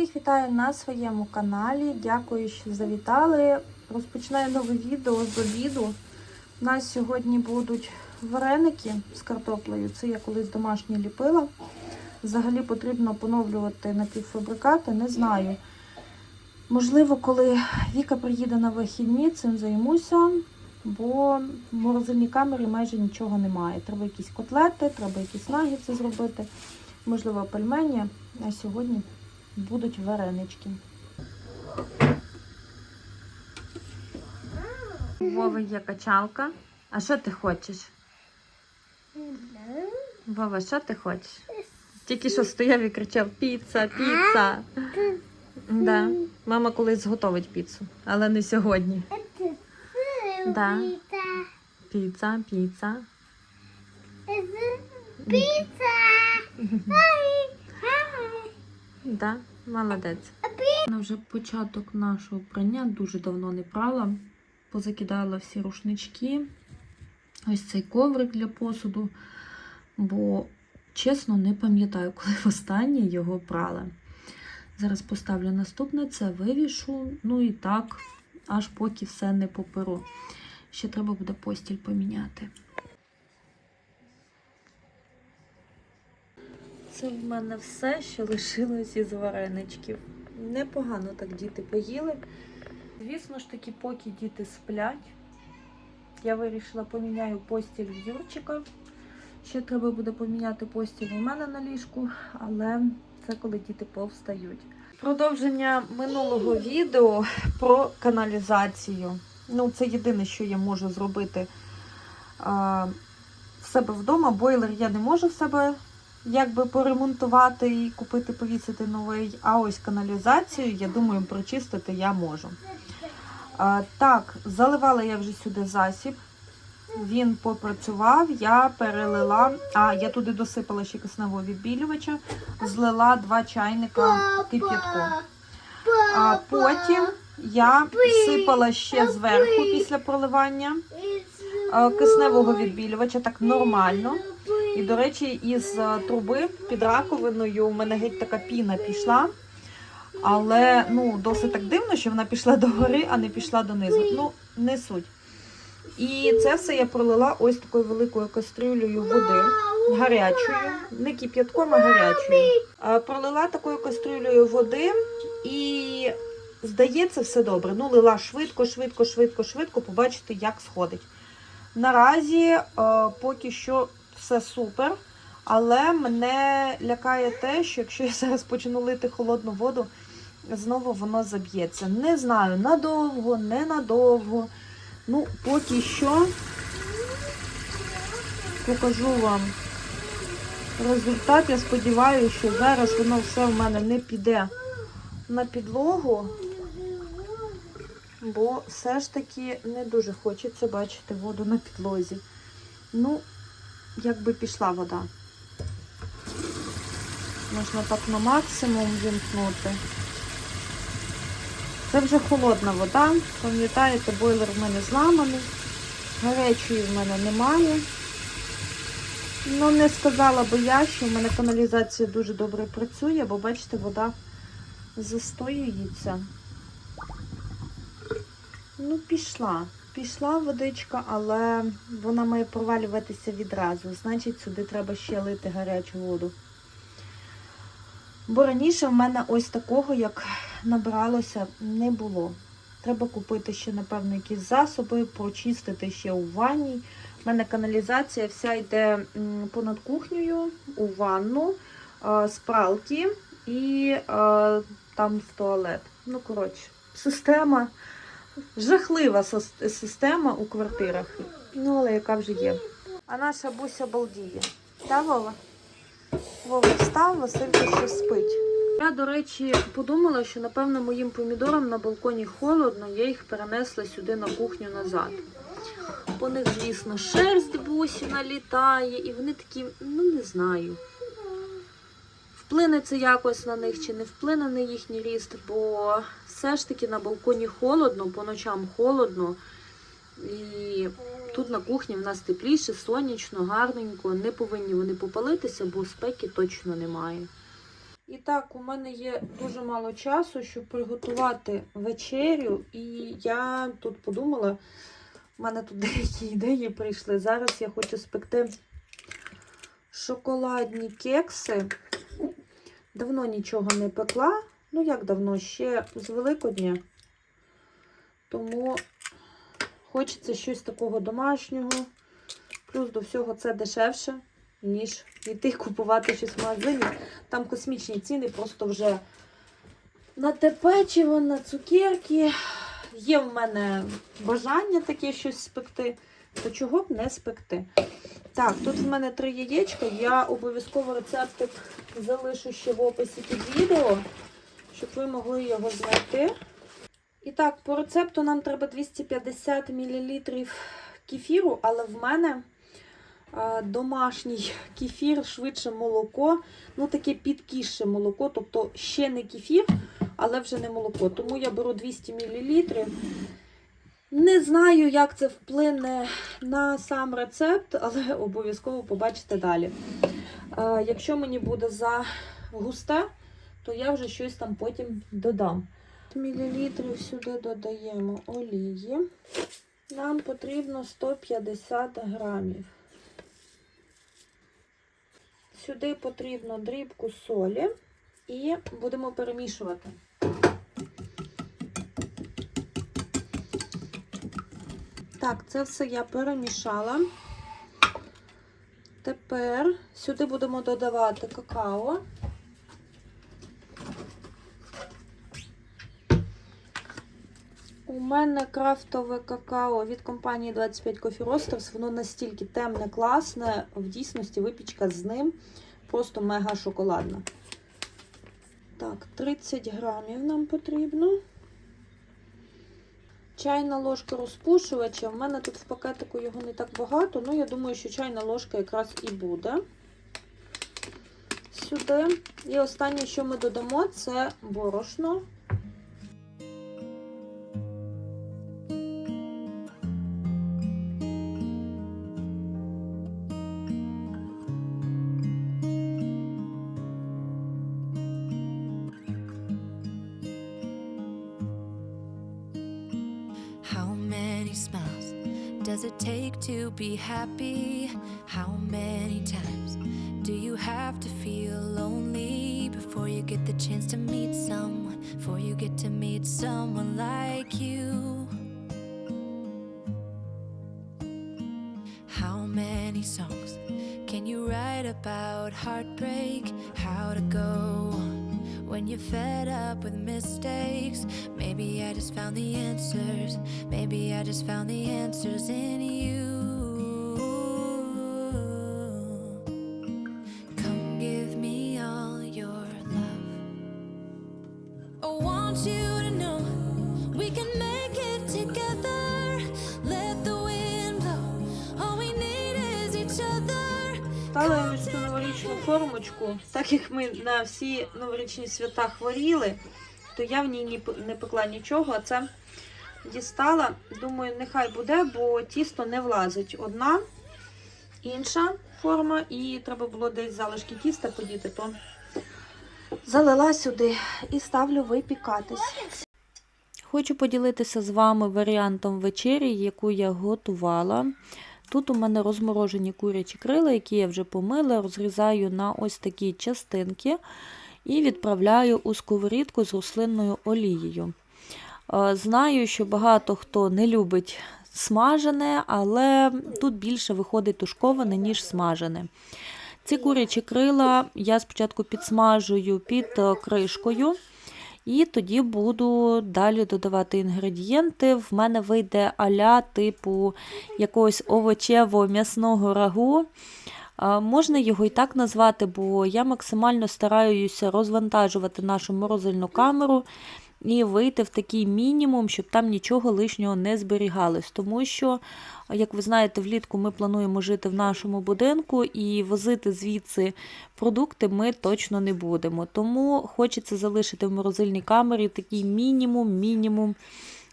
Всіх вітаю на своєму каналі. Дякую, що завітали. Розпочинаю нове відео з обіду. У нас сьогодні будуть вареники з картоплею. Це я колись домашні ліпила. Взагалі потрібно поновлювати напівфабрикати, не знаю. Можливо, коли Віка приїде на вихідні, цим займуся, бо в морозильній камері майже нічого немає. Треба якісь котлети, треба якісь нагідці зробити, можливо, пельмені. А сьогодні будуть варенички. У Вови є качалка. А що ти хочеш? Вова, що ти хочеш? Тільки що стояв і кричав піца, піца. Да. Мама колись зготовить піцу, але не сьогодні. Да. Піца, піца. Да, молодець. Вона вже початок нашого прання дуже давно не прала. Позакидала всі рушнички. Ось цей коврик для посуду. Бо, чесно, не пам'ятаю, коли востаннє його прала. Зараз поставлю наступне, це вивішу. Ну і так, аж поки все не поперу. Ще треба буде постіль поміняти. Це в мене все, що лишилось із вареничків. Непогано так діти поїли. Звісно ж таки, поки діти сплять, я вирішила поміняю постіль в Юрчика. Ще треба буде поміняти постіль у мене на ліжку, але це коли діти повстають. Продовження минулого відео про каналізацію. Ну, це єдине, що я можу зробити а, в себе вдома. Бойлер я не можу в себе якби поремонтувати і купити, повісити новий. А ось каналізацію, я думаю, прочистити я можу. Так, заливала я вже сюди засіб. Він попрацював, я перелила, а я туди досипала ще кисневого відбілювача, злила два чайника кип'ятку. А потім я сипала ще зверху після проливання кисневого відбілювача, так нормально. І, до речі, із труби під раковиною у мене геть така піна пішла. Але ну, досить так дивно, що вона пішла догори, а не пішла донизу. Ну, не суть. І це все я пролила ось такою великою кастрюлею води, гарячою, не кип'ятком, а гарячою. Пролила такою кастрюлею води і, здається, все добре. Ну, лила швидко, швидко, швидко, швидко, побачити, як сходить. Наразі е, поки що все супер, але мене лякає те, що якщо я зараз почну лити холодну воду, знову воно заб'ється. Не знаю, надовго, ненадовго. Ну, поки що покажу вам результат. Я сподіваюся, що зараз воно все в мене не піде на підлогу, бо все ж таки не дуже хочеться бачити воду на підлозі. Ну, якби пішла вода. Можна так на максимум вімкнути. Це вже холодна вода. Пам'ятаєте, бойлер в мене зламаний. Гарячої в мене немає. Ну, не сказала би я, що в мене каналізація дуже добре працює, бо бачите, вода застоюється. Ну, пішла. Пішла водичка, але вона має провалюватися відразу. Значить, сюди треба ще лити гарячу воду. Бо раніше в мене ось такого, як набралося, не було. Треба купити ще, напевно, якісь засоби, прочистити ще у ванні. У мене каналізація вся йде понад кухнею у ванну, е, з пралки і е, там в туалет. Ну, коротше, система, жахлива система у квартирах. Ну, але яка вже є. А наша буся балдіє. Та, Вова? Вова встав, Василько ще спить. Я, до речі, подумала, що, напевно, моїм помідорам на балконі холодно, я їх перенесла сюди на кухню назад. По них, звісно, шерсть бусі налітає, і вони такі, ну не знаю. Вплине це якось на них чи не вплине на їхній ріст, бо все ж таки на балконі холодно, по ночам холодно. І тут на кухні в нас тепліше, сонячно, гарненько. Не повинні вони попалитися, бо спеки точно немає. І так, у мене є дуже мало часу, щоб приготувати вечерю. І я тут подумала, в мене тут деякі ідеї прийшли. Зараз я хочу спекти шоколадні кекси. Давно нічого не пекла. Ну, як давно? Ще з Великодня. Тому хочеться щось такого домашнього. Плюс до всього це дешевше, ніж йти купувати щось в магазині. Там космічні ціни, просто вже на те на цукерки. Є в мене бажання таке щось спекти, то чого б не спекти. Так, тут в мене три яєчка. Я обов'язково рецептик залишу ще в описі під відео, щоб ви могли його знайти. І так, по рецепту нам треба 250 мл кефіру, але в мене е, домашній кефір, швидше молоко, ну таке підкіше молоко, тобто ще не кефір, але вже не молоко. Тому я беру 200 мл. Не знаю, як це вплине на сам рецепт, але обов'язково побачите далі. Е, якщо мені буде за густе, то я вже щось там потім додам. Мілілітрів сюди додаємо олії. Нам потрібно 150 грамів. Сюди потрібно дрібку солі і будемо перемішувати. Так, це все я перемішала. Тепер сюди будемо додавати какао. У мене крафтове какао від компанії 25 Coffee Roasters. Воно настільки темне, класне. В дійсності випічка з ним просто мега шоколадна. Так, 30 грамів нам потрібно. Чайна ложка розпушувача. У мене тут в пакетику його не так багато, ну я думаю, що чайна ложка якраз і буде. Сюди. І останнє, що ми додамо, це борошно. Does it take to be happy? How many times do you have to feel lonely before you get the chance to meet someone? Before you get to meet someone like you? How many songs can you write about heartbreak? How to go when you're fed up with mistakes? Maybe I just found the answers. Maybe I just found the answers in you. Other. Ставимо цю новорічну формочку. Так як ми на всі новорічні свята хворіли, то я в ній ні не пекла нічого, а це дістала. Думаю, нехай буде, бо тісто не влазить. Одна, інша форма, і треба було десь залишки тіста подіти, то залила сюди і ставлю випікатись. Хочу поділитися з вами варіантом вечері, яку я готувала. Тут у мене розморожені курячі крила, які я вже помила, розрізаю на ось такі частинки і відправляю у сковорідку з рослинною олією. Е, Знаю, що багато хто не любить смажене, але тут більше виходить тушковане, ніж смажене. Ці курячі крила я спочатку підсмажую під е, кришкою. І тоді буду далі додавати інгредієнти. В мене вийде аля типу якогось овочево-м'ясного рагу. Можна його і так назвати, бо я максимально стараюся розвантажувати нашу морозильну камеру і вийти в такий мінімум, щоб там нічого лишнього не зберігалось. Тому що, як ви знаєте, влітку ми плануємо жити в нашому будинку і возити звідси продукти ми точно не будемо. Тому хочеться залишити в морозильній камері такий мінімум, мінімум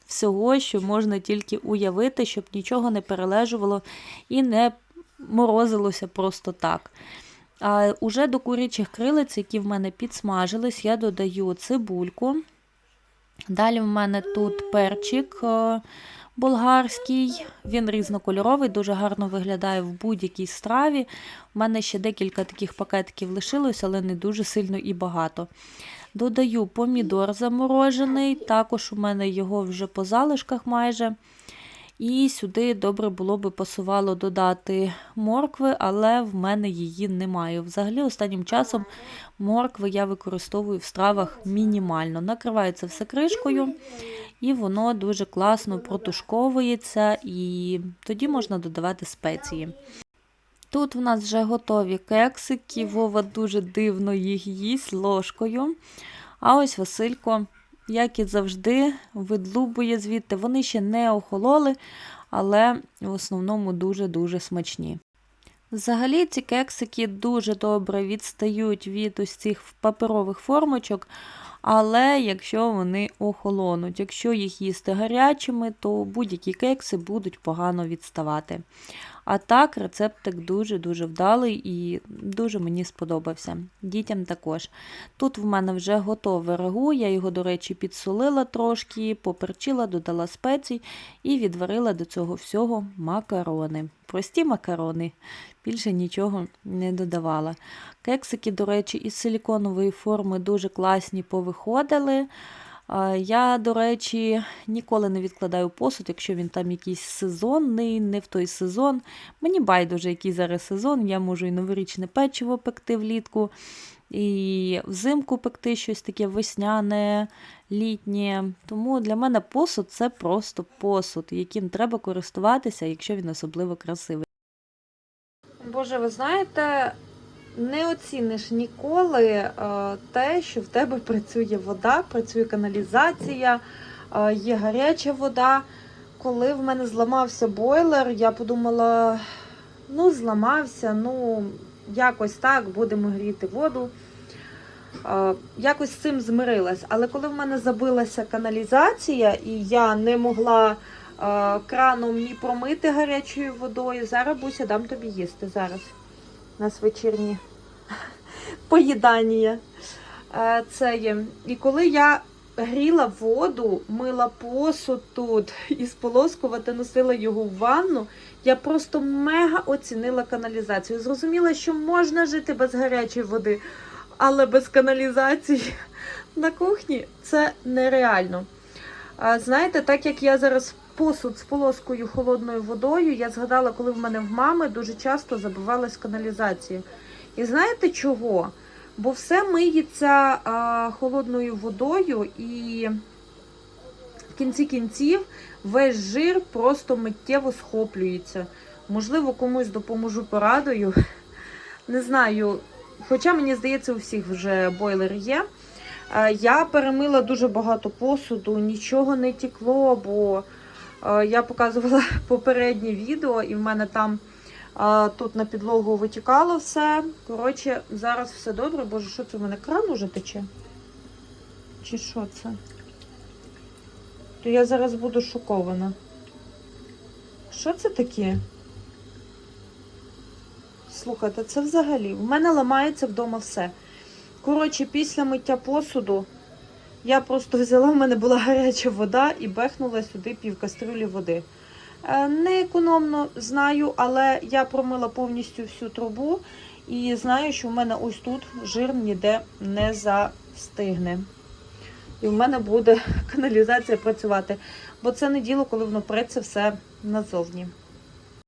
всього, що можна тільки уявити, щоб нічого не перележувало і не морозилося просто так. А уже до курячих крилиць, які в мене підсмажились, я додаю цибульку. Далі в мене тут перчик е, болгарський, він різнокольоровий, дуже гарно виглядає в будь-якій страві. У мене ще декілька таких пакетиків лишилось, але не дуже сильно і багато. Додаю помідор заморожений, також у мене його вже по залишках майже. І сюди добре було би пасувало додати моркви, але в мене її немає. Взагалі, останнім часом моркви я використовую в стравах мінімально. Накриваю це все кришкою, і воно дуже класно протушковується, і тоді можна додавати спеції. Тут в нас вже готові кексики, Вова дуже дивно їх їсть ложкою. А ось Василько, як і завжди, видлубує звідти. Вони ще не охололи, але в основному дуже-дуже смачні. Взагалі ці кексики дуже добре відстають від ось цих паперових формочок, але якщо вони охолонуть, якщо їх їсти гарячими, то будь-які кекси будуть погано відставати. А так, рецептик дуже-дуже вдалий і дуже мені сподобався. Дітям також. Тут в мене вже готове рагу, я його, до речі, підсолила трошки, поперчила, додала спецій і відварила до цього всього макарони. Прості макарони, більше нічого не додавала. Кексики, до речі, із силіконової форми дуже класні повиходили. А, Я, до речі, ніколи не відкладаю посуд, якщо він там якийсь сезонний, не в той сезон. Мені байдуже, який зараз сезон, я можу і новорічне печиво пекти влітку, і взимку пекти щось таке весняне, літнє. Тому для мене посуд це просто посуд, яким треба користуватися, якщо він особливо красивий. Боже, ви знаєте, не оціниш ніколи е, те, що в тебе працює вода, працює каналізація, е, є гаряча вода. Коли в мене зламався бойлер, я подумала, ну, зламався, ну, якось так, будемо гріти воду. Е, Якось з цим змирилась. Але коли в мене забилася каналізація, і я не могла краном ні промити гарячою водою, зараз Буся дам тобі їсти зараз. У нас вечірні поїдання. Е, Це є. І коли я гріла воду, мила посуд тут і сполоскувати носила його в ванну, я просто мега оцінила каналізацію. Зрозуміла, що можна жити без гарячої води, але без каналізації на кухні це нереально. Знаєте, так як я зараз посуд з полоскою холодною водою, я згадала, коли в мене в мами дуже часто забивалась каналізація. І знаєте чого? Бо все миється а, холодною водою, і в кінці кінців весь жир просто миттєво схоплюється. Можливо, комусь допоможу порадою. Не знаю. Хоча, мені здається, у всіх вже бойлер є. Е, Я перемила дуже багато посуду, нічого не тікло, бо е, я показувала попереднє відео, і в мене там е, тут на підлогу витікало все. Коротше, зараз все добре. Боже, що це в мене кран уже тече? Чи що це? То я зараз буду шокована. Що це таке? Слухайте, це взагалі. В мене ламається вдома все. Коротше, після миття посуду я просто взяла, в мене була гаряча вода і бехнула сюди пів кастрюлі води. Е, Не економно знаю, але я промила повністю всю трубу і знаю, що в мене ось тут жир ніде не застигне. І в мене буде каналізація працювати. Бо це не діло, коли воно преться все назовні.